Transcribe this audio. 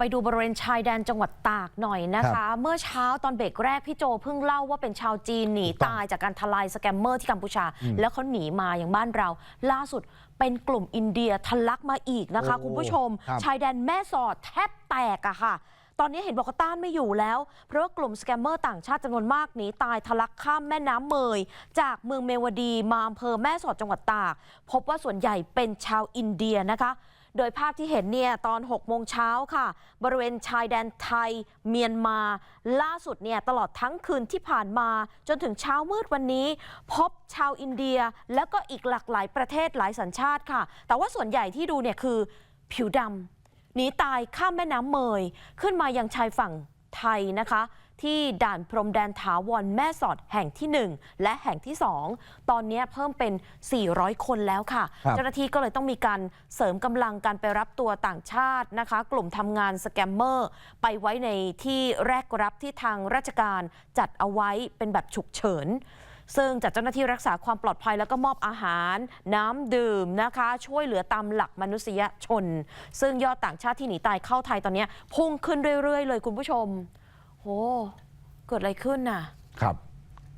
ไปดูบริเวณชายแดนจังหวัดตากหน่อยนะครัคะบเมื่อเช้าตอนเบรกแรกพี่โจเพิ่งเล่าว่าเป็นชาวจีนหนีถูกต้องตายจากการทลายสแกมเมอร์ที่กัมพูชา แล้วเขาหนีมาอย่างบ้านเรา ล่าสุดเป็นกลุ่มอินเดียทะลักมาอีกนะคะโอ้คุณผู้ชมครับชายแดนแม่สอดแทบแตกอะค่ะ ตอนนี้เห็นบอกว่าต้านไม่อยู่แล้ว เพราะว่ากลุ่มสแกมเมอร์ต่างชาติจำนวนมากหนีตายทะลักข้ามแม่น้ำเมย จากเมืองเมวดีมาอำเภอแม่สอดจังหวัดตาก พบว่าส่วนใหญ่เป็นชาวอินเดียนะคะ โดยภาพที่เห็นเนี่ยตอน 6 โมงเช้าค่ะ บริเวณชายแดนไทยเมียนมา ล่าสุดเนี่ยตลอดทั้งคืนที่ผ่านมา จนถึงเช้ามืดวันนี้ พบชาวอินเดียแล้วก็อีกหลากหลายประเทศหลายสัญชาติค่ะ แต่ว่าส่วนใหญ่ที่ดูเนี่ยคือผิวดำหนีตายข้ามแม่น้ำเมยขึ้นมายังชายฝั่งไทยนะคะ ที่ด่านพรมแดนถาวรแม่สอดแห่งที่ 1 และแห่งที่ 2 ตอนนี้เพิ่มเป็น 400 คนแล้วค่ะครับเจ้าหน้าที่ก็เลยต้องมีการเสริมกำลังการไปรับตัวต่างชาตินะคะ กลุ่มทำงานสแกมเมอร์ไปไว้ในที่แรกรับที่ทางราชการจัดเอาไว้เป็นแบบฉุกเฉินซึ่งจัดเจ้าหน้าที่รักษาความปลอดภัยแล้วก็มอบอาหาร น้ำดื่มนะคะ ช่วยเหลือตามหลักมนุษยชน ซึ่งยอดต่างชาติที่หนีตายเข้าไทยตอนนี้พุ่งขึ้นเรื่อย ๆ เลยคุณผู้ชม โห เกิดอะไรขึ้นน่ะ ครับ